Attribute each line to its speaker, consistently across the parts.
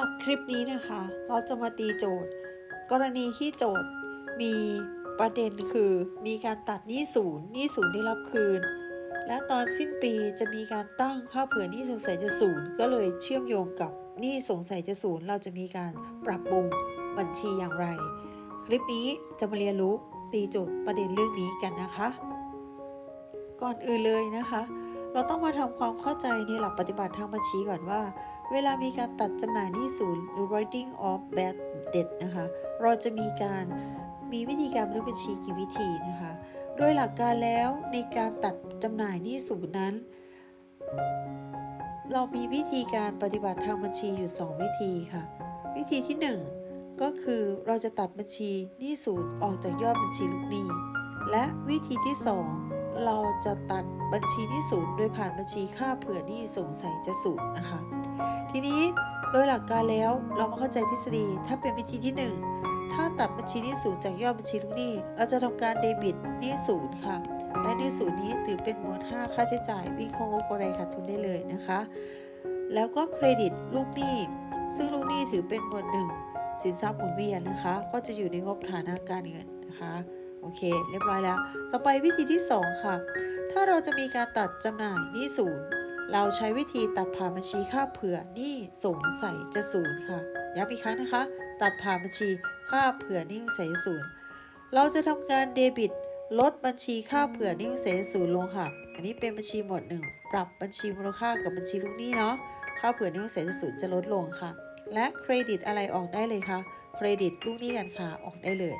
Speaker 1: รับคลิปนี้นะคะ เราจะมาตีโจทย์ กรณีที่โจทย์มีประเด็นคือ มีการตัดหนี้ศูนย์หนี้ศูนย์ได้รับคืน และตอนสิ้นปีจะมีการตั้งค่าเผื่อหนี้สงสัยจะศูนย์ก็เลยเชื่อมโยงกับหนี้สงสัยจะศูนย์เราจะมีการปรับปรุงบัญชีอย่างไร คลิปนี้จะมาเรียนรู้ตีโจทย์ประเด็นเรื่องนี้กันนะคะ ก่อนอื่นเลยนะคะ เราต้องมาทำความเข้าใจในหลักปฏิบัติทางบัญชีก่อนว่า เวลามีการตัดจำหน่ายหนี้ศูนย์หรือ writing off bad debt นะคะ เราจะมีการมีวิธีการบันทึกบัญชีกี่วิธีนะคะ โดยหลักการแล้วในการตัดจำหน่ายหนี้ศูนย์นั้น เรามีวิธีการปฏิบัติทางบัญชีอยู่ 2 วิธีค่ะ วิธีที่ 1 ก็คือเราจะตัดบัญชีหนี้ศูนย์ออกจากยอดบัญชีลูกหนี้ และวิธีที่ 2 เราจะตัดบัญชีหนี้ศูนย์โดยผ่านบัญชีค่าเผื่อหนี้สงสัยจะศูนย์นะคะ ทีนี้โดยหลักการแล้วเรามาเข้าใจทฤษฎีถ้าเป็นวิธีที่ 1 ถ้าตัดบัญชีนี้ศูนย์จากยอดบัญชีลูกหนี้ เราจะทำการเดบิตนี้ศูนย์ค่ะ และนี้ศูนย์นี้ถือเป็นหมวด5ค่าใช้จ่ายวิ่งเข้างบกำไรขาดทุนได้เลยนะคะ แล้วก็เครดิตลูกหนี้ ซึ่งลูกหนี้ถือเป็นหมวดหนึ่งสินทรัพย์หมุนเวียนนะคะ ก็จะอยู่ในงบฐานะการเงินนะคะโอเค เรียบร้อยแล้ว ต่อไปวิธีที่ 2 ค่ะ ถ้าเราจะมีการตัดจำหน่ายหนี้ศูนย์ เราใช้วิธีตัดผ่าบัญชีค่าเผื่อนี้สงสัยจะศูนย์ค่ะย้ำอีกครั้งนะคะ ตัดผ่าบัญชีค่าเผื่อนี้สงสัยศูนย์เราจะทำการเดบิต ลดบัญชีค่าเผื่อนี้สงสัยศูนย์ลงค่ะ อันนี้เป็นบัญชีหมวดหนึ่งปรับบัญชีมูลค่ากับบัญชีลูกหนี้เนาะค่าเผื่อนี้สงสัยศูนย์จะลดลงค่ะ และเครดิตอะไรออกได้เลยคะเครดิตลูกหนี้การค้าออกได้เลย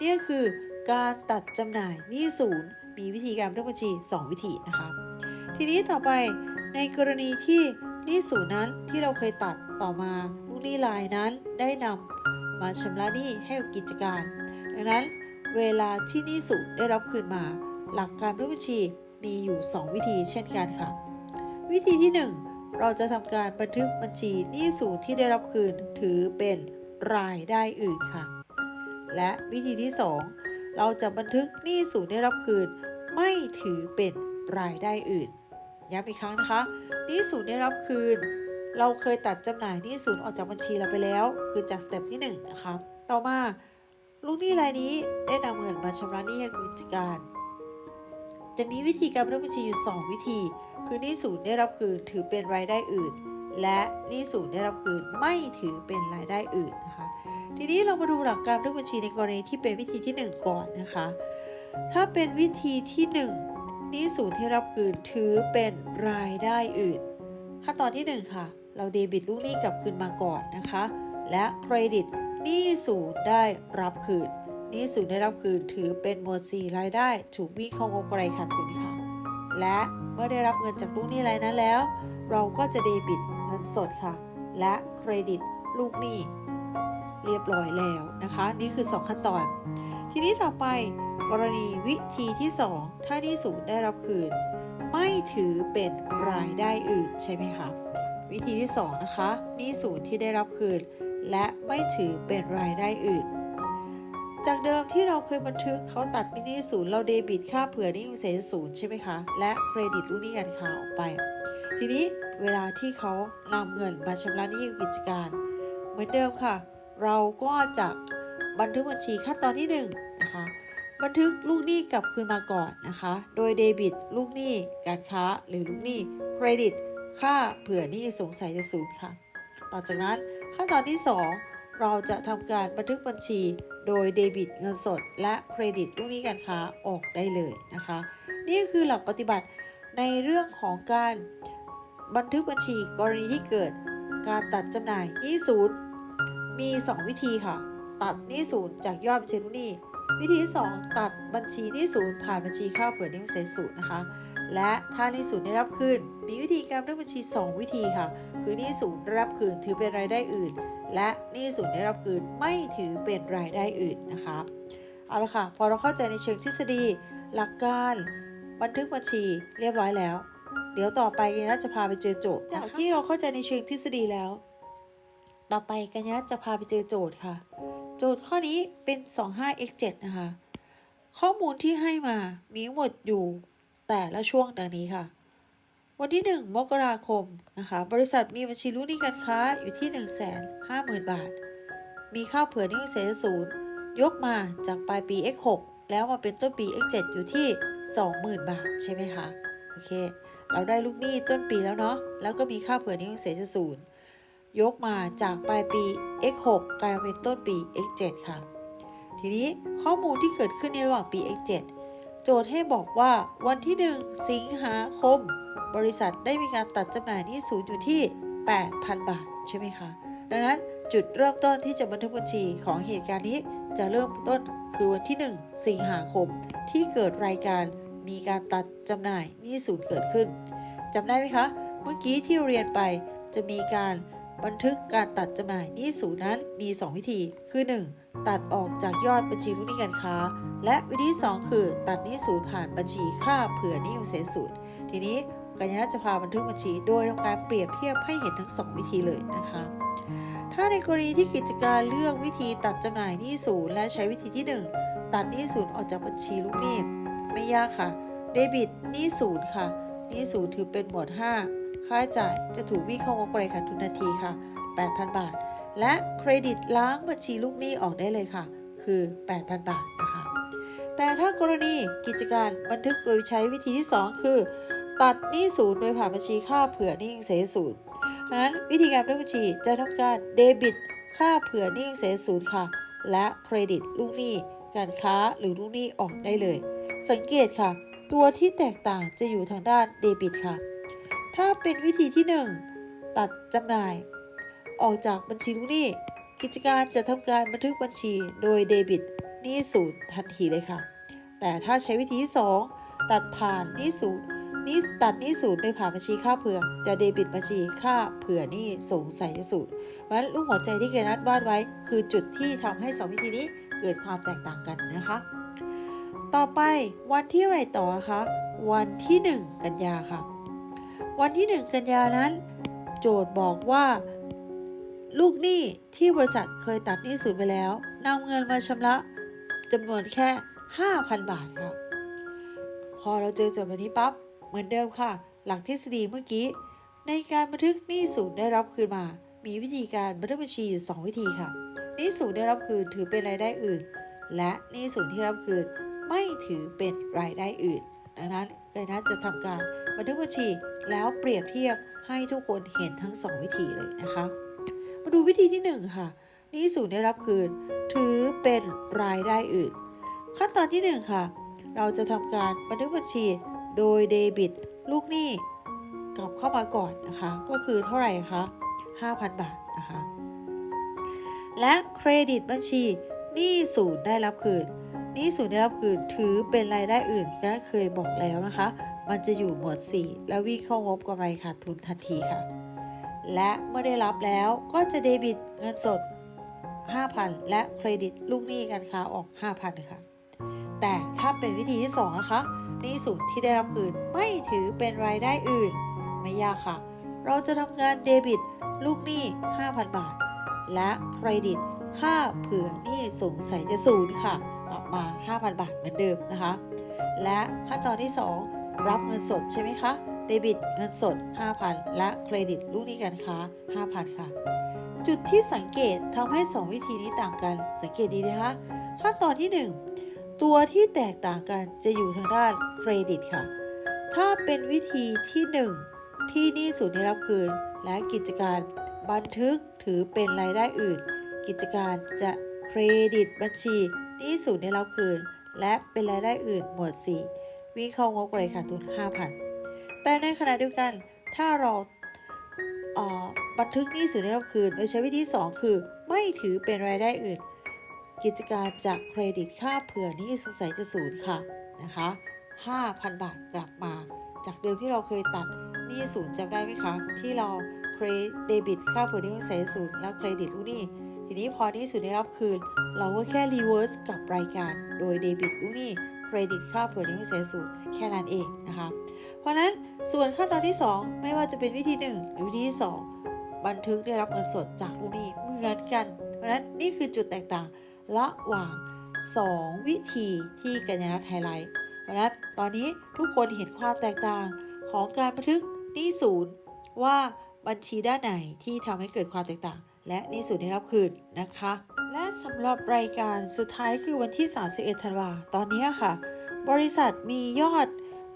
Speaker 1: นี่ก็คือการตัดจำหน่ายหนี้ศูนย์มีวิธีการบันทึกบัญชี 2 วิธีนะคะทีนี้ต่อไป ในกรณีที่หนี้ศูนนั้นที่เราเคยตัดต่อมาลูกหนี้รายนั้นได้นำมาชำระหนี้ให้กับกิจการ ดังนั้นเวลาที่หนี้ศูนได้รับคืนมา หลักการบันทึกบัญชีมีอยู่ 2 วิธีเช่นกันค่ะ วิธีที่ 1 เราจะทำการบันทึกบัญชีหนี้ศูนที่ได้รับคืนถือเป็นรายได้อื่นค่ะ และวิธีที่ 2 เราจะบันทึกหนี้ศูนได้รับคืน ไม่ถือเป็นรายได้อื่น ย้ำอีกครั้งนะคะหนี้ศูนย์ได้รับคืน เราเคยตัดจำหน่ายหนี้ศูนย์ออกจากบัญชีเราไปแล้ว คือจากสเต็ปที่1นนะคะต่อมาลูกหนี้รายนี้ได้นำเงินมาชำระหนี้ให้กับกิจการ จะมีวิธีการบันทึกบัญชีอยู่ 2 วิธี คือหนี้ศูนย์ได้รับคืนถือเป็นรายได้อื่น และหนี้ศูนย์ได้รับคืนไม่ถือเป็นรายได้อื่นนะคะ ทีนี้เรามาดูหลักการบันทึกบัญชีในกรณีที่เป็นวิธีที่ 1 ก่อนนะคะ ถ้าเป็นวิธีที่ 1 หนี้ศูนย์ที่รับคืนถือเป็นรายได้อื่น ขั้นตอนที่ 1 ค่ะ เราเดบิตลูกหนี้กลับคืนมาก่อนนะคะ และเครดิตหนี้ศูนย์ได้รับคืนหนี้ศูนย์ได้รับคืนถือเป็นหมวด4รายได้ถูกวิ่งเข้างบกำไรขาดทุนค่ะ และเมื่อได้รับเงินจากลูกหนี้รายนั้นแล้ว เราก็จะเดบิตเงินสดค่ะ และเครดิตลูกหนี้เรียบร้อยแล้วนะคะ นี่คือ 2 ขั้นตอน ทีนี้ต่อไป กรณีวิธีที่ 2 ถ้าหนี้ศูนย์ได้รับคืน ไม่ถือเป็นรายได้อื่นใช่ไหมคะ วิธีที่ 2 นะคะหนี้ศูนย์ที่ได้รับคืน และไม่ถือเป็นรายได้อื่น จากเดิมที่เราเคยบันทึกเขาตัดมินิศูนย์เราเดบิตค่าเผื่อหนี้เสียศูนย์ใช่ไหมคะ และเครดิตลูกหนี้การค้าออกไป ทีนี้เวลาที่เขานำเงินมาชำระหนี้กิจการ เหมือนเดิมค่ะ เราก็จะบันทึกบัญชีขั้นตอนที่1นงนะคะ บันทึกลูกหนี้กลับคืนมาก่อนนะคะ โดยเดบิต ลูกหนี้การค้าหรือลูกหนี้เครดิต ค่าเผื่อหนี้สงสัยจะศูนย์ค่ะ ต่อจากนั้นขั้นตอนที่ 2 เราจะทำการบันทึกบัญชี โดยเดบิตเงินสด และเครดิตลูกหนี้การค้าออกได้เลยนะคะ นี่คือหลักปฏิบัติในเรื่องของการบันทึกบัญชีกรณีที่เกิด การตัดจำหน่ายหนี้ศูนย์มี 2 วิธีค่ะ ตัดหนี้ศูนย์จากยอดบัญชีลูกหนี้ วิธีที่ 2 ตัดบัญชีหนี้ศูนย์ผ่านบัญชีค่าเผื่อหนี้เสียศูนย์นะคะ และถ้าหนี้ศูนย์ได้รับคืน มีวิธีการบันทึกบัญชี 2 วิธีค่ะ คือหนี้ศูนย์ได้รับคืนถือเป็นรายได้อื่น และหนี้ศูนย์ได้รับคืนไม่ถือเป็นรายได้อื่นนะคะ เอาละค่ะ พอเราเข้าใจในเชิงทฤษฎี หลักการ บันทึกบัญชีเรียบร้อยแล้ว เดี๋ยวต่อไปกันนะจะพาไปเจอโจทย์ จากที่เราเข้าใจในเชิงทฤษฎีแล้ว ต่อไปกันนะจะพาไปเจอโจทย์ค่ะโจทย์ข้อนี้เป็น 25x7 นะคะ ข้อมูลที่ให้มามีหมดอยู่แต่ละช่วงดังนี้ค่ะ วันที่ 1 มกราคมนะคะ บริษัทมีบัญชีลูกหนี้การค้าอยู่ที่ 1 5 0 0 0 0 บาท มีค่าเผื่อหนี้เสียศูนย์ยกมาจากปลายปี x6 แล้วมาเป็นต้นปี x7 อยู่ที่ 20,000 บาท ใช่ไหมคะ โอเค เราได้ลูกหนี้ต้นปีแล้วเนาะ แล้วก็มีค่าเผื่อหนี้เสียศูนย์ ยกมาจากปลายปี x6 กลายเป็นต้นปี x7 ค่ะ ทีนี้ข้อมูลที่เกิดขึ้นในระหว่างปี x7 โจทย์ให้บอกว่าวันที่ 1 สิงหาคม บริษัทได้มีการตัดจำหน่ายหนี้ศูนย์อยู่ที่ 8,000 บาท ใช่ไหมคะ ดังนั้นจุดเริ่มต้นที่จะบันทึกบัญชีของเหตุการณ์นี้จะเริ่มต้นคือวันที่ 1 สิงหาคมที่เกิดรายการมีการตัดจำหน่ายหนี้ศูนย์เกิดขึ้นจำได้ไหมคะ เมื่อกี้ที่เรียนไปจะมีการ บันทึกการตัดจำหน่ายหนี้ศูนนั้นมี 2 วิธี คือ 1. ตัดออกจากยอดบัญชีลูกหนี้การค้า และวิธีที่สองคือ ตัดหนี้ศูนผ่านบัญชีค่าเผื่อหนี้ของเสียศูนย์ทีนี้กัญญาจะพาบันทึกบัญชีโดยทำการเปรียบเทียบให้เห็นทั้ง 2 วิธีเลยนะคะ ถ้าในกรณีที่กิจการเลือกวิธีตัดจำหน่ายหนี้ศูนและใช้วิธีที่ 1 ตัดหนี้ศูนออกจากบัญชีลูกหนี้ไม่ยากค่ะ เดบิตหนี้ศูนค่ะหนี้ศูนถือเป็นหมวด 5 ค่าใช้จ่ายจะถูกวิ่งเข้างบกำไรขาดทุนทันทีค่ะ 8,000 บาท และเครดิตล้างบัญชีลูกหนี้ออกได้เลยค่ะ คือ 8,000 บาทนะคะ แต่ถ้ากรณีกิจการบันทึกโดยใช้วิธีที่ 2 คือ ตัดหนี้ศูนย์โดยผ่านบัญชีค่าเผื่อหนี้ยังเสียศูนย์ดังนั้นวิธีการบันทึกบัญชีจะทำการเดบิต ค่าเผื่อหนี้ยังเสียศูนย์ค่ะ และเครดิตลูกหนี้การค้าหรือลูกหนี้ออกได้เลย สังเกตค่ะ ตัวที่แตกต่างจะอยู่ทางด้านเดบิตค่ะ ถ้าเป็นวิธีที่ 1 ตัดจำหน่าย ออกจากบัญชีลูกหนี้ กิจการจะทำการบันทึกบัญชีโดยเดบิตหนี้ศูนย์ทันทีเลยค่ะ แต่ถ้าใช้วิธีที่ 2 ตัดผ่านหนี้ศูนย์นี้ตัดหนี้ศูนย์โดยผ่านบัญชีค่าเผื่อจะเดบิตบัญชีค่าเผื่อหนี้สงสัยสูตรเพราะฉะนั้นลูกหัวใจที่เกนัดวาดไว้ คือจุดที่ทำให้ 2 วิธีนี้เกิดความแตกต่างกันนะคะ ต่อไปวันที่ไรต่อคะวันที่ 1 กันยาค่ะ วันที่ 1 กันยานั้น โจทย์บอกว่า ลูกหนี้ที่บริษัทเคยตัดหนี้ศูนย์ไปแล้วนำเงินมาชำระจำนวนแค่ 5,000 บาทครับพอเราเจอโจทย์แบบนี้ปั๊บเหมือนเดิมค่ะ หลักทฤษฎีเมื่อกี้ ในการบันทึกหนี้ศูนย์ได้รับคืนมา มีวิธีการบันทึกบัญชีอยู่ 2 วิธีค่ะหนี้ศูนย์ได้รับคืนถือเป็นรายได้อื่น และหนี้ศูนย์ที่รับคืนไม่ถือเป็นรายได้อื่นดังนั้นไกนัทจะทำการบันทึกบัญชี แล้วเปรียบเทียบให้ทุกคนเห็นทั้ง 2 วิธีเลยนะคะ มาดูวิธีที่ 1 ค่ะนี้ศูนย์ได้รับคืน ถือเป็นรายได้อื่น ขั้นตอนที่ 1 ค่ะ เราจะทำการบันทึกบัญชีโดยเดบิต ลูกหนี้กลับเข้ามาก่อนนะคะ ก็คือเท่าไหร่คะ5,000 บาทนะคะ และเครดิตบัญชีหนี้ศูนย์ได้รับคืนหนี้ศูนย์ได้รับคืนถือเป็นรายได้อื่นก็เคยบอกแล้วนะคะ มันจะอยู่หมวด 4 แล้ววิ่งเข้างบกำไรขาดทุนทันทีค่ะ และเมื่อได้รับแล้วก็จะเดบิตเงินสด 5,000 และเครดิตลูกหนี้การค้าออก 5,000 ค่ะ แต่ถ้าเป็นวิธีที่ 2 นะคะหนี้ศูนย์ที่ได้รับคืนไม่ถือเป็นรายได้อื่น ไม่ยากค่ะ เราจะทำงานเดบิตลูกหนี้ 5,000 บาท และเครดิตค่าเผื่อหนี้สงสัยจะศูนย์ค่ะออกมา 5,000 บาทเหมือนเดิมนะคะ และขั้นตอนที่ 2 รับเงินสดใช่ไหมคะ เดบิตเงินสด 5,000 และเครดิตลูกหนี้การค้า 5,000 ค่ะ จุดที่สังเกตทำให้ 2 วิธีนี้ต่างกัน สังเกตดีนะคะ ขั้นตอนที่ 1 ตัวที่แตกต่างกันจะอยู่ทางด้านเครดิตค่ะ ถ้าเป็นวิธีที่ 1 ที่หนี้ศูนย์ได้รับคืน และกิจการบันทึกถือเป็นรายได้อื่น กิจการจะเครดิตบัญชีหนี้ศูนย์ได้รับคืน และเป็นรายได้อื่นหมวด4 วิ่งเข้างบไรขาดทุน5,000 แต่ในขณะเดียวกันถ้าเราบันทึกหนี้ศูนย์ได้รับคืน โดยใช้วิธี 2 คือ ไม่ถือเป็นรายได้อื่น กิจการจะเครดิตค่าเผื่อหนี้สงสัยจะศูนย์ค่ะนะคะ5,000 บาทกลับมา จากเดิมที่เราเคยตัดหนี้ศูนย์จำได้ไหมคะ ที่เราเครเดบิตค่าเผื่อหนี้สงสัยศูนย์แล้วเครดิตลูกหนี้ทีนี้พอหนี้ศูนย์ได้รับคืน เราก็แค่รีเวิร์สกับรายการโดยเดบิตลูกหนี้ เครดิตค่าเผื่อหนี้สงสัยศูนย์แค่นั้นเองนะคะ เพราะนั้นส่วนขั้นตอนที่ 2 ไม่ว่าจะเป็นวิธี 1 หรือวิธีที่ 2 บันทึกได้รับเงินสดจากลูกหนี้เหมือนกัน เพราะฉะนั้นนี่คือจุดแตกต่างระหว่าง 2 วิธีที่กัญญาณไฮไลท์เพราะนั้นตอนนี้ทุกคนเห็นความแตกต่างของการบันทึกหนี้ศูนย์ว่าบัญชีด้านไหนที่ทำให้เกิดความแตกต่าง และหนี้ศูนย์ได้รับคืนนะคะ และสำหรับรายการสุดท้ายคือวันที่ 31 ธันวาตอนนี้ค่ะ บริษัทมียอด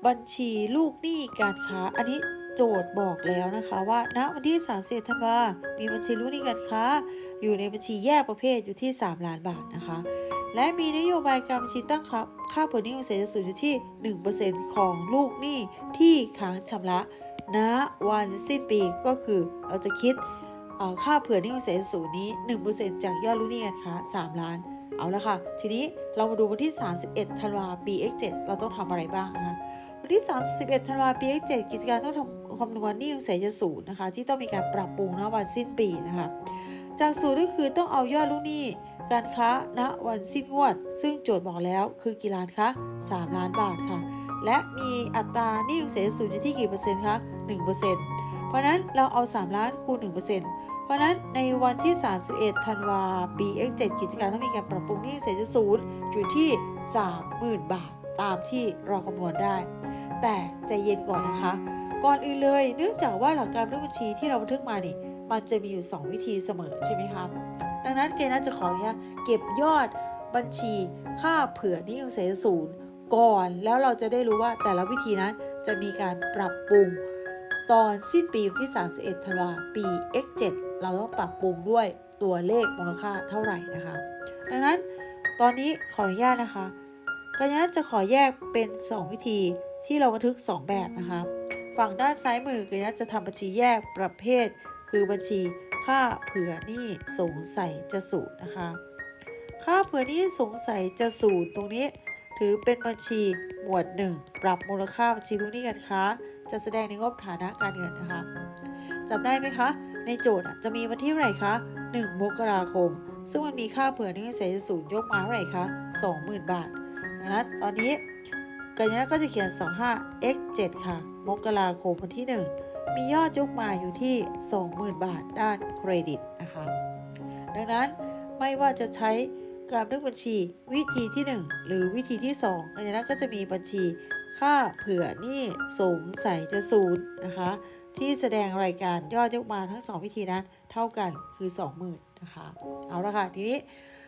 Speaker 1: บัญชีลูกหนี้การค้า อันนี้โจทย์บอกแล้วนะคะว่าณวันที่ 31 ธันวามีบัญชีลูกหนี้การค้า อยู่ในบัญชีแยกประเภทอยู่ที่ 3 ล้านบาทนะคะ และมีนโยบายการบัญชีตั้งค่าค่าเปิดหนี้ของเศรษฐสูตรอยู่ที่ 1%ของลูกหนี้ที่ค้างชำระณวันสิ้นปีก็คือเราจะคิด ค่าเผื่อหนี้ของเศรษฐสูตรนี้ 1%จากยอดลูกหนี้การค้า3ล้าน เอาละค่ะ ทีนี้เรามาดูวันที่ 31ธันวาปี X7 เราต้องทำอะไรบ้างนะคะวันที่ 31ธันวาปี X7 กิจการต้องทำคำนวณหนี้ของเศรษฐสูตรนะคะ ที่ต้องมีการปรับปรุงณวันสิ้นปีนะคะ จากสูตรก็คือต้องเอายอดลูกหนี้การค้าณวันสิ้นงวด ซึ่งโจทย์บอกแล้วคือกี่ล้านคะ3ล้านบาทค่ะ และมีอัตราหนี้ของเศรษฐสูตรอยู่ที่กี่เปอร์เซ็นต์คะ1% เพราะนั้นเราเอา 3 ล้านคูณ 1%เพราะนั้นในวันที่ 31 ธันวาปี X7 กิจการต้องมีการปรับปรุงหนี้เศษฐสูตรอยู่ที่ 30,000 บาท ตามที่เราคำนวณได้ แต่ใจเย็นก่อนนะคะ ก่อนอื่นเลยเนื่องจากว่าหลักการบันทึกบัญชีที่เราบันทึกมานี่มันจะมีอยู่ 2 วิธีเสมอใช่ไหมคะดังนั้นเกณฑ์น่าจะขออนุญาตเก็บยอดบัญชีค่าเผื่อนี้ของเศษศูนย์ก่อนแล้วเราจะได้รู้ว่าแต่ละวิธีนั้นจะมีการปรับปรุง ตอนสิ้นปีที่ 31ธันวาปี X7 เราต้องปรับปรุงด้วยตัวเลขมูลค่าเท่าไหร่นะคะ ดังนั้นตอนนี้ขออนุญาตนะคะกัญญาจะขอแยกเป็น 2 วิธีที่เราบันทึก 2 แบบนะคะ ฝั่งด้านซ้ายมือกัญญาจะทำบัญชีแยกประเภท คือบัญชีค่าเผื่อนี้สงสัยจะสูญนะคะ ค่าเผื่อนี้สงสัยจะสูญตรงนี้ ถือเป็นบัญชีหมวด 1 ปรับมูลค่าบัญชีลูกหนี้การค้า จะแสดงในงบฐานะการเงินนะคะจำได้ไหมคะ ในโจทย์จะมีวันที่เท่าไหร่คะ 1 มกราคม ซึ่งมันมีค่าเผื่อหนี้เศษศูนย์ยกมาเท่าไหร่คะ 20,000 บาทดังนั้นตอนนี้กัญญาก็จะเขียน 25 x 7ค่ะ มกราคมวันที่ 1 มียอดยกมาอยู่ที่ 20,000 บาทด้านเครดิตนะคะ ดังนั้นไม่ว่าจะใช้การบันทึกบัญชีวิธีที่ 1 หรือวิธีที่2กัญญาก็จะมีบัญชี ค่าเผื่อนี้สงสัยจะศูนย์นะคะ ที่แสดงรายการยอดยกมาทั้ง2วิธีนั้นเท่ากันคือ 20,000นะคะ เอาละค่ะ ทีนี้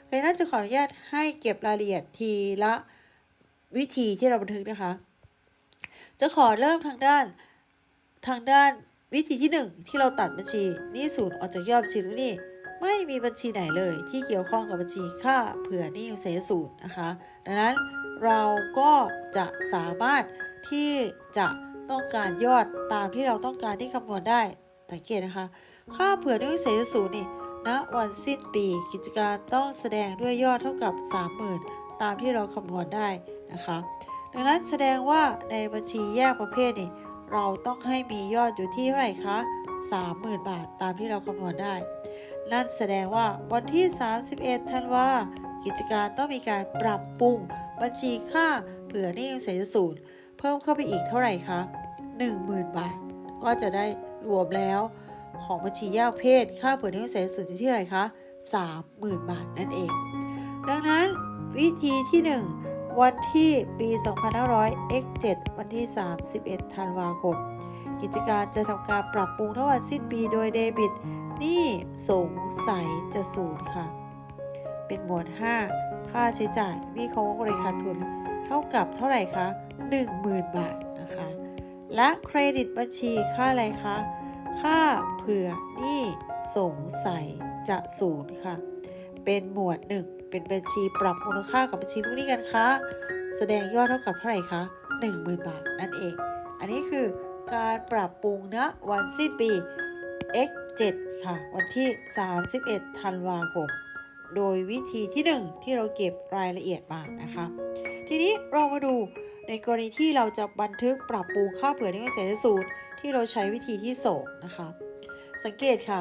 Speaker 1: กัญญาจะขออนุญาตให้เก็บรายละเอียดทีละวิธีที่เราบันทึกนะคะ จะขอเริ่มทางด้านทางด้านวิธีที่ 1 ที่เราตัดบัญชีนี้ศูนย์ออกจากยอดบัญชีลูกหนี้ ไม่มีบัญชีไหนเลยที่เกี่ยวข้องกับบัญชีค่าเผื่อนี้เสียศูนย์นะคะ ดังนั้นเราก็จะสามารถที่จะต้องการยอดตามที่เราต้องการที่คำนวณได้สังเกตนะคะ ค่าเผื่อนี้เสียศูนย์นี่ณวันสิ้นปีกิจการต้องแสดงด้วยยอดเท่ากับ 30,000 ตามที่เราคำนวณได้นะคะ ดังนั้นแสดงว่าในบัญชีแยกประเภทนี่เราต้องให้มียอดอยู่ที่เท่าไหร่คะ30,000 บาทตามที่เราคำนวณได้ นั่นแสดงว่าวันที่ 31 ธันวากิจการต้องมีการปรับปรุง บัญชีค่าเผื่อหนี้เศษสูตร เพิ่มเข้าไปอีกเท่าไหร่คะ10,000 บาท ก็จะได้รวมแล้วของบัญชีแยกเภทค่าเผื่อหนี้เศษสูตรที่เท่าไหร่คะ30,000 บาทนั่นเอง ดังนั้นวิธีที่ 1 วันที่ปี2500 x 7 วันที่ 31 ธันวาคมกิจการจะทำการปรับปรุงทั้งวันสิ้นปีโดยเดบิต นี่สงสัยจะศูนย์ค่ะ เป็นหมวด 5 ค่าใช้จ่ายวิเคราะห์ราคาทุนเท่ากับเท่าไหร่คะ10,000 บาทนะคะ และเครดิตบัญชีค่าอะไรคะค่าเผื่อนี้สงสัยจะศูนย์ค่ะ เป็นหมวด 1 เป็นบัญชีปรับมูลค่ากับบัญชีลูกหนี้กันคะแสดงยอดเท่ากับเท่าไหร่คะ10,000 บาทนั่นเอง อันนี้คือการปรับปรุงณวันสิ้นปี x 7 ค่ะ วันที่ 31 ธันวาคม โดยวิธีที่ 1 ที่เราเก็บรายละเอียดมานะคะ ทีนี้เรามาดูในกรณีที่เราจะบันทึกปรับปรุงค่าเผื่อหนี้เศรษสูตร ที่เราใช้วิธีที่2นะคะ สังเกตค่ะ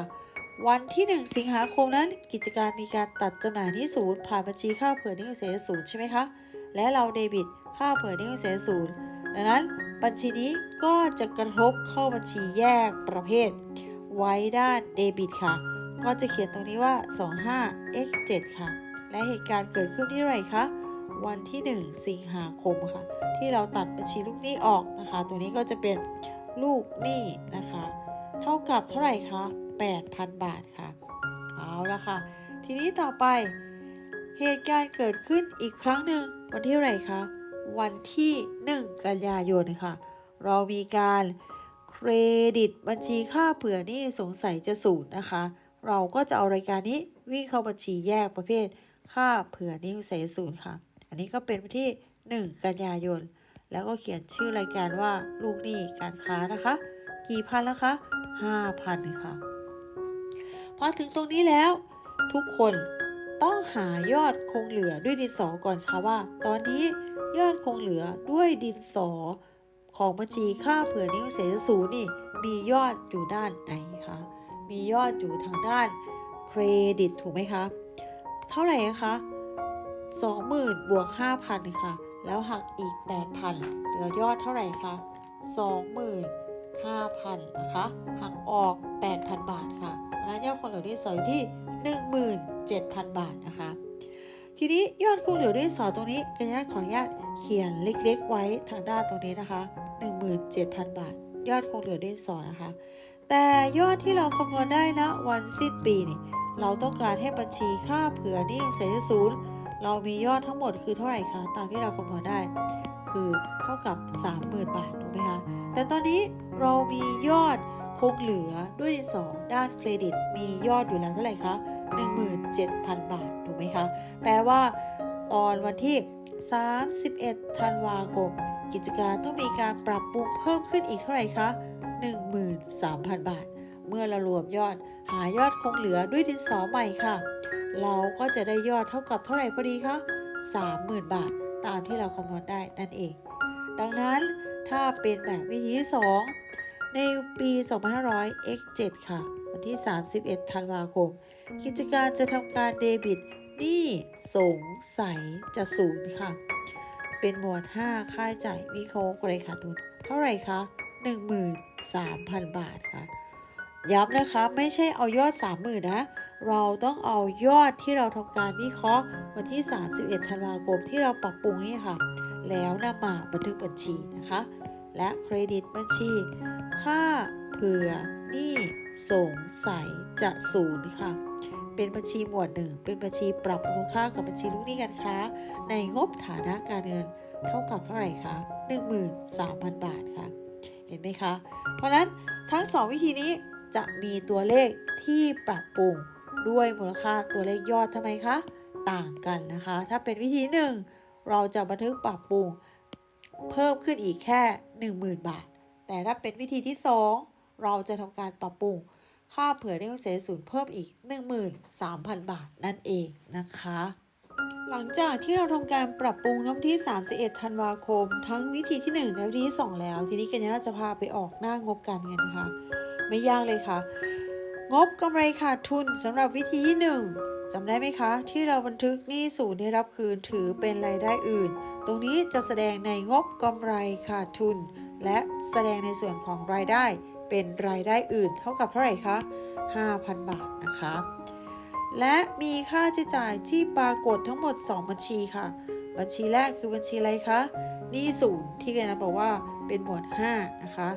Speaker 1: วันที่ 1 สิงหาคมนั้น กิจการมีการตัดจำหน่ายหนี้ศูนย์ผ่านบัญชีค่าเผื่อหนี้เศรษสูตรใช่ไหมคะ และเราเดบิตค่าเผื่อนี้เสียศูนย์ดังนั้นบัญชีนี้ก็จะกระทบเข้าบัญชีแยกประเภท ไว้ด้านเดบิตค่ะ ก็จะเขียนตรงนี้ว่า 25 x 7ค่ะ และเหตุการณ์เกิดขึ้นที่ไหนคะ วันที่ 1 สิงหาคมค่ะ ที่เราตัดบัญชีลูกหนี้ออกนะคะ ตัวนี้ก็จะเป็นลูกหนี้นะคะ เท่ากับเท่าไหร่คะ 8,000 บาทค่ะ เอาละค่ะ ทีนี้ต่อไป เหตุการณ์เกิดขึ้นอีกครั้งหนึ่งวันที่ไรคะ วันที่ 1 กันยายนค่ะ เรามีการ เครดิตบัญชีค่าเผื่อนี้สงสัยจะศูนย์นะคะ เราก็จะเอารายการนี้วิ่งเข้าบัญชีแยกประเภท ค่าเผื่อนี้สงสัยศูนย์ค่ะ อันนี้ก็เป็นวันที่ 1 กันยายน แล้วก็เขียนชื่อรายการว่าลูกหนี้การค้านะคะ กี่พันแล้วคะ5,000ค่ะพอถึงตรงนี้แล้ว ทุกคนต้องหายอดคงเหลือด้วยดินสอก่อนค่ะว่า ตอนนี้ยอดคงเหลือด้วยดินสอ ของบัญชีค่าเผื่อนิ้วเศษศูนย์นี่มียอดอยู่ด้านไหนคะมียอดอยู่ทางด้านเครดิตถูกไหมคะ เท่าไหร่นะคะ20,000บวก5,000ค่ะ แล้วหักอีก 8,000 เหลือยอดเท่าไหร่คะ25,000นะคะ หักออก 8,000 บาทค่ะเพราะฉะนั้นยอดคงเหลือที่สอยู่ที่ 17,000 บาทนะคะ ทีนี้ยอดคงเหลือด้วยสอตรงนี้กัญญาขออนุญาตเขียนเล็กๆ ไว้ทางด้านตรงนี้นะคะ 17,000 บาท ยอดคงเหลือด้วยสอนะคะ แต่ยอดที่เราคำนวณได้นะวันสิ้นปีนี่เราต้องการให้บัญชีค่าเผื่อนี้เศษศูนย์เรามียอดทั้งหมดคือเท่าไหร่คะตามที่เราคำนวณได้ คือเท่ากับ 30,000 บาทถูกไหมคะแต่ตอนนี้เรามียอดคงเหลือด้วยสอด้านเครดิต มียอดอยู่แล้วเท่าไหร่คะ 17,000 บาท ถูกไหมคะ แปลว่า ตอนวันที่ 31 ธันวาคม กิจการต้องมีการปรับปรุงเพิ่มขึ้นอีกเท่าไหร่คะ 13,000 บาท เมื่อเรารวมยอดหายอดคงเหลือด้วยดินสอใหม่ค่ะ เราก็จะได้ยอดเท่ากับเท่าไหร่พอดีคะ30,000 บาท ตามที่เราคำนวณได้นั่นเอง ดังนั้นถ้าเป็นแบบวิธีที่ 2 ในปี 2500 x 7ค่ะ วันที่ 31 ธันวาคม กิจการจะทำการเดบิตหนี้สงสัยจะศูนย์ค่ะ เป็นหมวด 5 ค่าใช้จ่ายวิเคราะห์กรยขาดทุนเท่าไหร่คะ13,000 บาทค่ะ ย้ำนะคะไม่ใช่เอายอด 30,000นะ เราต้องเอายอดที่เราทำการวิเคราะห์วันที่ 31 ธันวาคมที่เราปรับปรุงนี่ค่ะ แล้วนำมาบันทึกบัญชีนะคะ และเครดิตบัญชี ค่า เผื่อนี้สงสัยจะศูนย์ค่ะ เป็นบัญชีหมวดหนึ่ง เป็นบัญชีปรับมูลค่ากับบัญชีลูกหนี้การค้า ในงบฐานะการเงินเท่ากับเท่าไหร่คะ13,000 บาทค่ะ เห็นไหมคะ เพราะฉะนั้นทั้ง 2 วิธีนี้จะมีตัวเลขที่ปรับปรุงด้วยมูลค่าตัวเลขยอดทำไมคะ ต่างกันนะคะ ถ้าเป็นวิธีหนึ่งเราจะบันทึกปรับปรุงเพิ่มขึ้นอีกแค่ 10,000 บาท แต่ถ้าเป็นวิธีที่ 2 เราจะทำการปรับปรุงค่าเผื่อเรื่องเสียศูนย์เพิ่มอีก 13,000 บาทนั่นเองนะคะ หลังจากที่เราทำการปรับปรุงน้ำที่ 31 ธันวาคม ทั้งวิธีที่ 1 และวิธีที่ 2 แล้ว ทีนี้กัญญาจะพาไปออกหน้างบการเงินนะคะ ไม่ยากเลยค่ะ งบกำไรขาดทุนสำหรับวิธีที่ 1จำได้ไหมคะ ที่เราบันทึกหนี้ศูนย์ได้รับคืนถือเป็นรายได้อื่น ตรงนี้จะแสดงในงบกำไรขาดทุน และแสดงในส่วนของรายได้ เป็นรายได้อื่นเท่ากับเท่าไหร่คะ 5,000 บาทนะคะ และมีค่าใช้จ่ายที่ปรากฏทั้งหมด 2 บัญชีค่ะ บัญชีแรกคือบัญชีอะไรคะหนี้ศูนย์ที่กันนะบอกว่าเป็นหมวด 5 นะคะ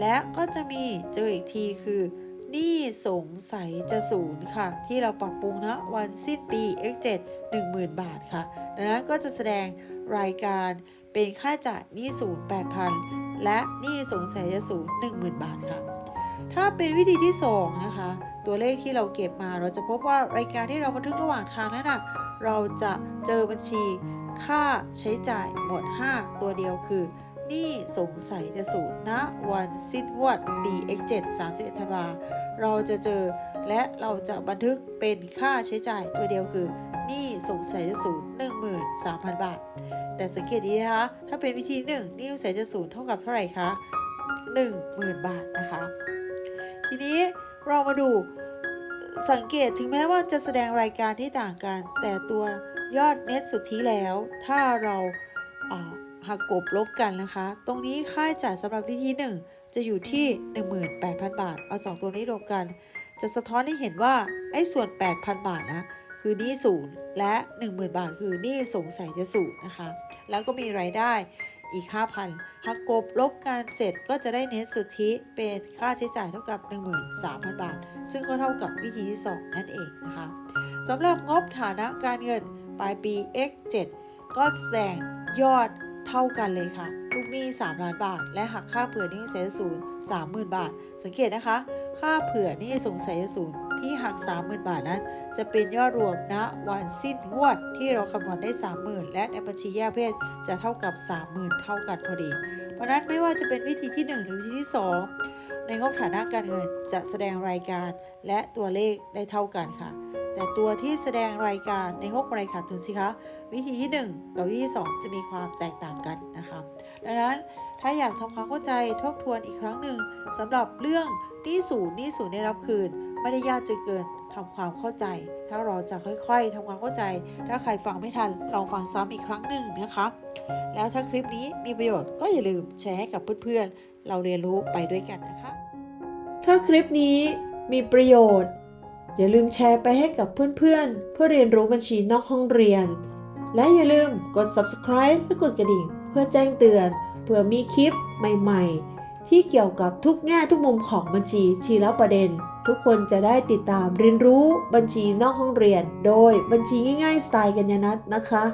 Speaker 1: และก็จะมีเจออีกทีคือหนี้สงสัยจะศูนย์ค่ะ ที่เราปรับปรุงนะวันสิ้นปี x7 10,000 บาทค่ะดังนั้นก็จะแสดงรายการเป็นค่าจ่ายหนี้ศูนย์8,000 และหนี้สงสัยจะศูนย์10,000 บาทค่ะ ถ้าเป็นวิธีที่ 2 นะคะ ตัวเลขที่เราเก็บมาเราจะพบว่ารายการที่เราบันทึกระหว่างทางนั้นน่ะเราจะเจอบัญชีค่าใช้จ่ายหมวด 5 ตัวเดียวคือหนี้สงสัยจะศูนย์ณวันสิ้นงวด DX7 31ธันวาเราจะเจอและเราจะบันทึกเป็นค่าใช้จ่ายตัวเดียวคือหนี้สงสัยจะศูนย์13,000 บาท แต่สังเกตดีนะคะ ถ้าเป็นวิธีหนึ่งหนี้สงสัยจะศูนย์เท่ากับเท่าไหร่คะ10,000 บาทนะคะ ทีนี้เรามาดูสังเกตถึงแม้ว่าจะแสดงรายการที่ต่างกัน แต่ตัวยอดเน็ตสุทธิแล้ว ถ้าเราหักกบลบกันนะคะ ตรงนี้ค่าจ่ายสำหรับวิธี 1 จะอยู่ที่ 18,000 บาท เอา 2 ตัวนี้รวมกัน จะสะท้อนให้เห็นว่าไอ้ส่วน 8,000 บาทนะ คือหนี้ศูนย์และ 10,000 บาท คือหนี้สงสัยจะศูนย์นะคะ แล้วก็มีรายได้อีก 5,000 หากกบลบการเสร็จก็จะได้เน็ตสุทธิเป็นค่าใช้จ่ายเท่ากับ 13,000 บาท ซึ่งก็เท่ากับวิธีที่ 2 นั่นเองนะคะสำหรับงบฐานะการเงินปลายปี X7 ก็แสดงยอดเท่ากันเลยค่ะ ลูกหนี้ 3 ล้านบาท และหักค่าเผื่อหนี้เสียศูนย์30,000 บาท สังเกตนะคะ ค่าเผื่อหนี้สงสัยศูนย์ ที่หัก 30,000 บาทนั้น จะเป็นยอดรวมณวันสิ้นงวดที่เราคำนวณได้ 30,000 และในบัญชีแยกเพศจะเท่ากับ 30,000 เท่ากันพอดี เพราะนั้นไม่ว่าจะเป็นวิธีที่ 1 หรือวิธีที่ 2 ในงบฐานะการเงินจะแสดงรายการและตัวเลขได้เท่ากันค่ะ แต่ตัวที่แสดงรายการในงบรายขาดทุนสิคะ วิธีที่ 1 กับวิธีที่ 2 จะมีความแตกต่างกันนะคะดังนั้นถ้าอยากทำความเข้าใจทบทวนอีกครั้งหนึ่งสำหรับเรื่องหนี้ศูนย์หนี้ศูนย์ได้รับคืน ไม่ได้ยากจนเกินทำความเข้าใจ ถ้าเราจะค่อยๆทำความเข้าใจ ถ้าใครฟังไม่ทันลองฟังซ้ำอีกครั้งหนึ่งนะคะ แล้วถ้าคลิปนี้มีประโยชน์ก็อย่าลืมแชร์ให้กับเพื่อนๆ เราเรียนรู้ไปด้วยกันนะคะ
Speaker 2: ถ้าคลิปนี้มีประโยชน์ อย่าลืมแชร์ไปให้กับเพื่อนๆ เพื่อเรียนรู้บัญชีนอกห้องเรียน และอย่าลืมกด subscribe และกดกระดิ่ง เพื่อแจ้งเตือนเพื่อมีคลิปใหม่ ๆ ที่เกี่ยวกับทุกแง่ทุกมุมของบัญชีทีละประเด็น ทุกคนจะได้ติดตามเรียนรู้บัญชีนอกห้องเรียน โดยบัญชีง่ายๆสไตล์กัญญนัทนะคะ